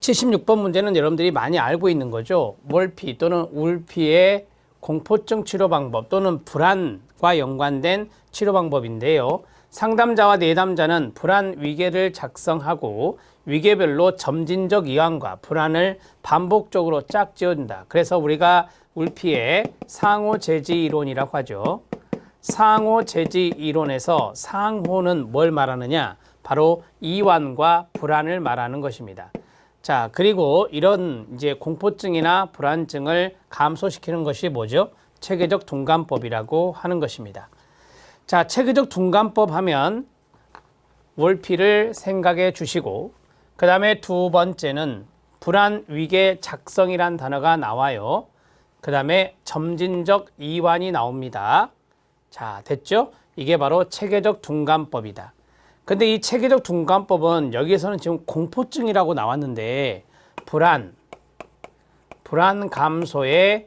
76번 문제는 여러분들이 많이 알고 있는 거죠. 월피 또는 울피의 공포증 치료 방법 또는 불안과 연관된 치료 방법인데요. 상담자와 내담자는 불안 위계를 작성하고 위계별로 점진적 이완과 불안을 반복적으로 짝지어준다. 그래서 우리가 울피의 상호 제지 이론이라고 하죠. 상호 제지 이론에서 상호는 뭘 말하느냐? 바로 이완과 불안을 말하는 것입니다. 자, 그리고 이런 이제 공포증이나 불안증을 감소시키는 것이 뭐죠? 체계적 둔감법이라고 하는 것입니다. 자, 체계적 둔감법 하면 월피를 생각해 주시고 그 다음에 두 번째는 불안 위계 작성이란 단어가 나와요. 그 다음에 점진적 이완이 나옵니다. 자, 됐죠? 이게 바로 체계적 둔감법이다. 근데 이 체계적 둔감법은 여기에서는 지금 공포증이라고 나왔는데 불안, 불안 감소에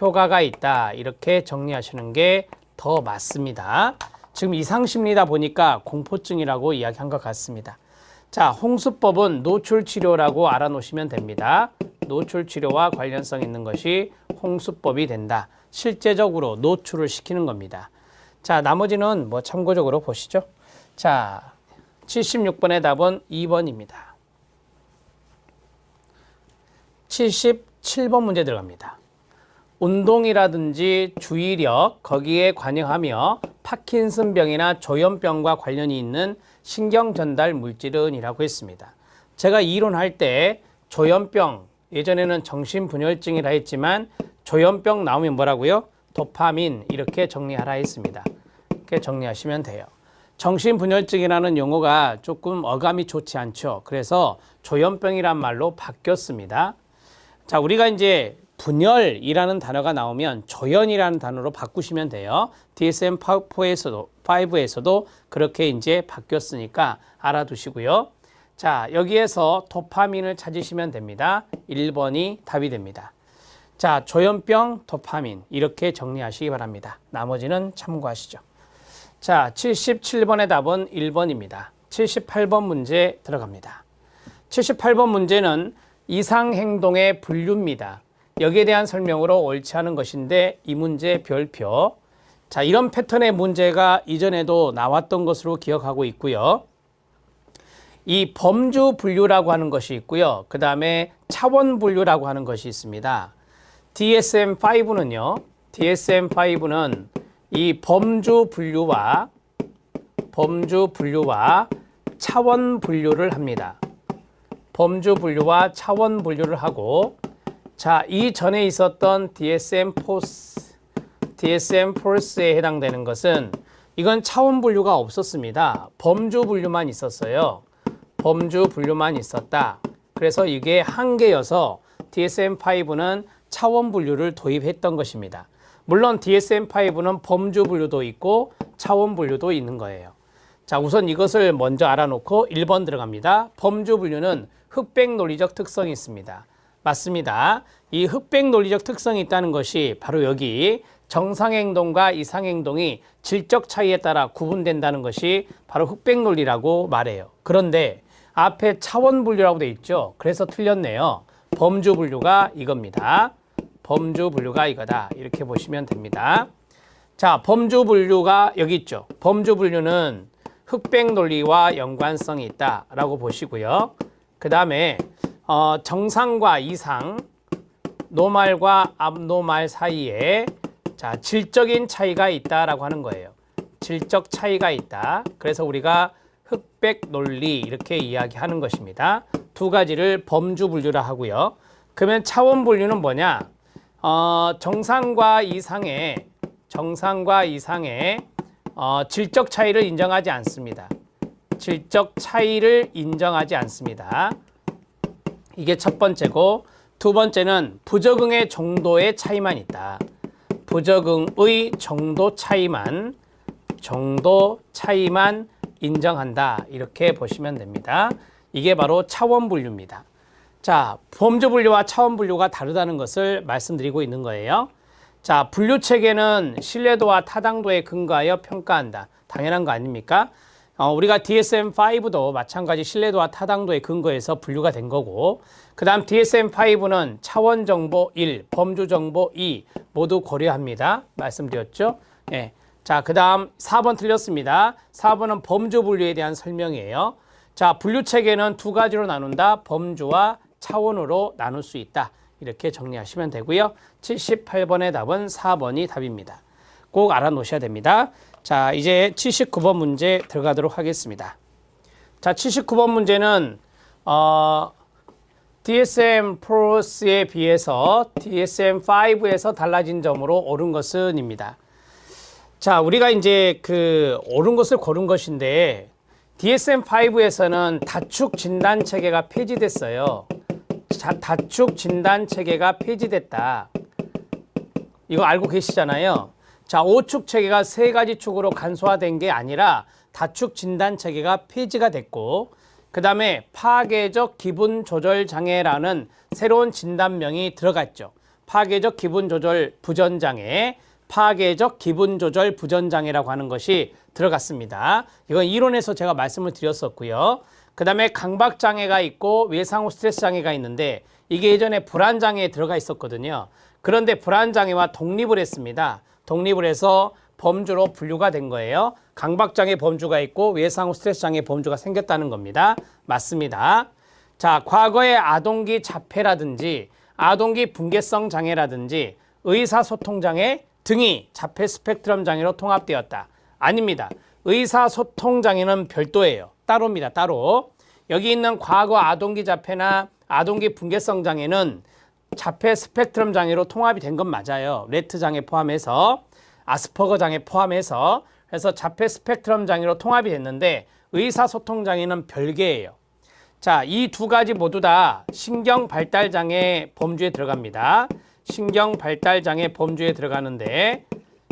효과가 있다. 이렇게 정리하시는 게 더 맞습니다. 지금 이상심리다 보니까 공포증이라고 이야기한 것 같습니다. 자, 홍수법은 노출 치료라고 알아놓으시면 됩니다. 노출 치료와 관련성 있는 것이 홍수법이 된다. 실제적으로 노출을 시키는 겁니다. 자, 나머지는 뭐 참고적으로 보시죠. 자, 76번의 답은 2번입니다. 77번 문제 들어갑니다. 운동이라든지 주의력 거기에 관여하며 파킨슨병이나 조현병과 관련이 있는 신경 전달 물질은이라고 했습니다. 제가 이론할 때 조현병 예전에는 정신분열증이라 했지만 조현병 나오면 뭐라고요? 도파민 이렇게 정리하라 했습니다. 이렇게 정리하시면 돼요. 정신분열증이라는 용어가 조금 어감이 좋지 않죠. 그래서 조현병이란 말로 바뀌었습니다. 자, 우리가 이제 분열이라는 단어가 나오면 조현이라는 단어로 바꾸시면 돼요. DSM-5에서도 5에서도 그렇게 이제 바뀌었으니까 알아두시고요. 자, 여기에서 도파민을 찾으시면 됩니다. 1번이 답이 됩니다. 자, 조현병, 도파민 이렇게 정리하시기 바랍니다. 나머지는 참고하시죠. 자, 77번의 답은 1번입니다. 78번 문제 들어갑니다. 78번 문제는 이상행동의 분류입니다. 여기에 대한 설명으로 옳지 않은 것인데 이 문제 별표. 자, 이런 패턴의 문제가 이전에도 나왔던 것으로 기억하고 있고요. 이 범주 분류라고 하는 것이 있고요. 그 다음에 차원 분류라고 하는 것이 있습니다. DSM-5는요. DSM-5는 이 범주 분류와 범주 분류와 차원 분류를 합니다. 범주 분류와 차원 분류를 하고 자, 이 전에 있었던 DSM 포스 DSM 포스에 해당되는 것은 이건 차원 분류가 없었습니다. 범주 분류만 있었어요. 범주 분류만 있었다. 그래서 이게 한계여서 DSM-5는 차원 분류를 도입했던 것입니다. 물론 DSM-5는 범주 분류도 있고 차원 분류도 있는 거예요. 자, 우선 이것을 먼저 알아놓고 1번 들어갑니다. 범주 분류는 흑백 논리적 특성이 있습니다. 맞습니다. 이 흑백 논리적 특성이 있다는 것이 바로 여기 정상행동과 이상행동이 질적 차이에 따라 구분된다는 것이 바로 흑백 논리라고 말해요. 그런데 앞에 차원 분류라고 돼 있죠. 그래서 틀렸네요. 범주 분류가 이겁니다. 범주 분류가 이거다. 이렇게 보시면 됩니다. 자, 범주 분류가 여기 있죠. 범주 분류는 흑백 논리와 연관성이 있다라고 보시고요. 그 다음에 어, 정상과 이상, 노말과 압노말 사이에 자, 질적인 차이가 있다라고 하는 거예요. 질적 차이가 있다. 그래서 우리가 흑백 논리 이렇게 이야기하는 것입니다. 두 가지를 범주 분류라 하고요. 그러면 차원 분류는 뭐냐? 어, 정상과 이상의 정상과 이상의 어, 질적 차이를 인정하지 않습니다. 질적 차이를 인정하지 않습니다. 이게 첫 번째고 두 번째는 부적응의 정도의 차이만 있다. 부적응의 정도 차이만 정도 차이만 인정한다. 이렇게 보시면 됩니다. 이게 바로 차원 분류입니다. 자, 범주 분류와 차원 분류가 다르다는 것을 말씀드리고 있는 거예요. 자, 분류 체계는 신뢰도와 타당도에 근거하여 평가한다. 당연한 거 아닙니까? 어, 우리가 DSM-5도 마찬가지 신뢰도와 타당도에 근거해서 분류가 된 거고 그 다음 DSM-5는 차원 정보 1, 범주 정보 2 모두 고려합니다. 말씀드렸죠? 예. 자, 그 다음 4번 틀렸습니다. 4번은 범주 분류에 대한 설명이에요. 자, 분류 체계는 두 가지로 나눈다. 범주와 차원으로 나눌 수 있다. 이렇게 정리하시면 되고요. 78번의 답은 4번이 답입니다. 꼭 알아놓으셔야 됩니다. 자, 이제 79번 문제 들어가도록 하겠습니다. 자, 79번 문제는 어, DSM 프로스에 비해서 DSM5에서 달라진 점으로 옳은 것은입니다. 자, 우리가 이제 그 옳은 것을 고른 것인데 DSM5에서는 다축 진단 체계가 폐지됐어요. 자, 다축 진단 체계가 폐지됐다. 이거 알고 계시잖아요. 자, 오축 체계가 세 가지 축으로 간소화된 게 아니라 다축 진단 체계가 폐지가 됐고 그다음에 파괴적 기분 조절 장애라는 새로운 진단명이 들어갔죠. 파괴적 기분 조절 부전 장애, 파괴적 기분 조절 부전 장애라고 하는 것이 들어갔습니다. 이건 이론에서 제가 말씀을 드렸었고요. 그다음에 강박 장애가 있고 외상 후 스트레스 장애가 있는데 이게 예전에 불안 장애에 들어가 있었거든요. 그런데 불안 장애와 독립을 했습니다. 독립을 해서 범주로 분류가 된 거예요. 강박 장애 범주가 있고 외상 후 스트레스 장애 범주가 생겼다는 겁니다. 맞습니다. 자, 과거의 아동기 자폐라든지 아동기 분개성 장애라든지 의사소통 장애 등이 자폐 스펙트럼 장애로 통합되었다. 아닙니다. 의사소통 장애는 별도예요. 따로입니다. 따로. 여기 있는 과거 아동기 자폐나 아동기 분개성 장애는 자폐 스펙트럼 장애로 통합이 된 건 맞아요. 레트 장애 포함해서 아스퍼거 장애 포함해서 그래서 자폐 스펙트럼 장애로 통합이 됐는데 의사소통 장애는 별개예요. 자, 이 두 가지 모두 다 신경 발달 장애 범주에 들어갑니다. 신경 발달 장애 범주에 들어가는데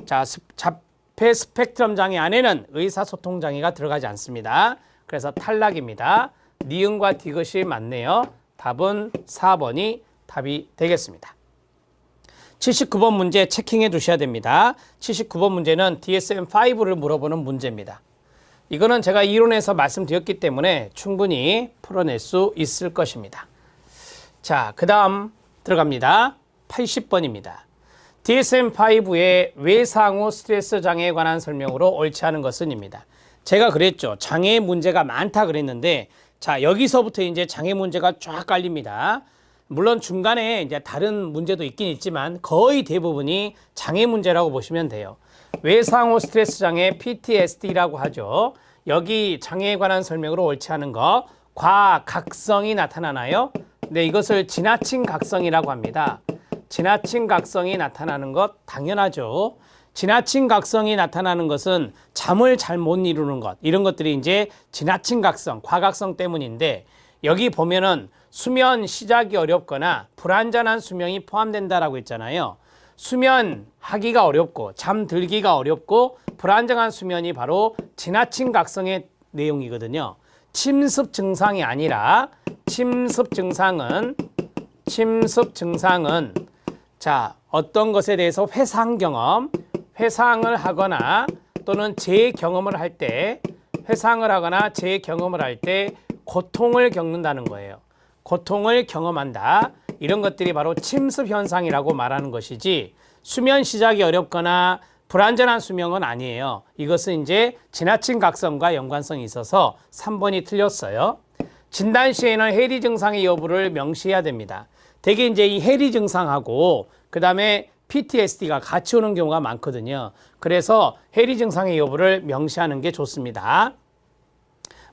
자, 스, 자폐 스펙트럼 장애 안에는 의사소통 장애가 들어가지 않습니다. 그래서 탈락입니다. 니은과 디귿이 맞네요. 답은 4번이 답이 되겠습니다. 79번 문제 체킹해 두셔야 됩니다. 79번 문제는 DSM-5를 물어보는 문제입니다. 이거는 제가 이론에서 말씀드렸기 때문에 충분히 풀어낼 수 있을 것입니다. 자, 그 다음 들어갑니다. 80번입니다. DSM-5의 외상후 스트레스 장애에 관한 설명으로 옳지 않은 것은입니다. 제가 그랬죠. 장애 문제가 많다 그랬는데 자, 여기서부터 이제 장애 문제가 쫙 깔립니다. 물론 중간에 이제 다른 문제도 있긴 있지만 거의 대부분이 장애 문제라고 보시면 돼요. 외상후 스트레스 장애 PTSD라고 하죠. 여기 장애에 관한 설명으로 옳지 않은 거 과각성이 나타나나요? 네, 이것을 지나친 각성이라고 합니다. 지나친 각성이 나타나는 것 당연하죠. 지나친 각성이 나타나는 것은 잠을 잘 못 이루는 것 이런 것들이 이제 지나친 각성, 과각성 때문인데 여기 보면은 수면 시작이 어렵거나 불안전한 수명이 포함된다라고 했잖아요. 수면 하기가 어렵고 잠들기가 어렵고 불안정한 수면이 바로 지나친 각성의 내용이거든요. 침습 증상이 아니라 침습 증상은 침습 증상은 자, 어떤 것에 대해서 회상 경험, 회상을 하거나 또는 재경험을 할 때 회상을 하거나 재경험을 할 때 고통을 겪는다는 거예요. 고통을 경험한다. 이런 것들이 바로 침습 현상이라고 말하는 것이지 수면 시작이 어렵거나 불안전한 수명은 아니에요. 이것은 이제 지나친 각성과 연관성이 있어서 3번이 틀렸어요. 진단 시에는 해리 증상의 여부를 명시해야 됩니다. 대개 이제 이 해리 증상하고 그 다음에 PTSD가 같이 오는 경우가 많거든요. 그래서 해리 증상의 여부를 명시하는 게 좋습니다.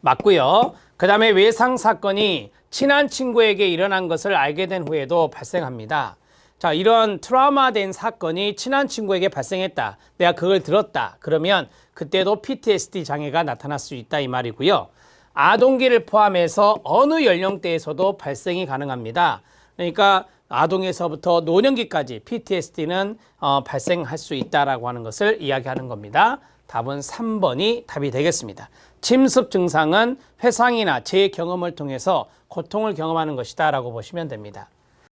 맞고요. 그 다음에 외상 사건이 친한 친구에게 일어난 것을 알게 된 후에도 발생합니다. 자, 이런 트라우마된 사건이 친한 친구에게 발생했다. 내가 그걸 들었다. 그러면 그때도 PTSD 장애가 나타날 수 있다 이 말이고요. 아동기를 포함해서 어느 연령대에서도 발생이 가능합니다. 그러니까 아동에서부터 노년기까지 PTSD는 어, 발생할 수 있다라고 하는 것을 이야기하는 겁니다. 답은 3번이 답이 되겠습니다. 침습 증상은 회상이나 재경험을 통해서 고통을 경험하는 것이다 라고 보시면 됩니다.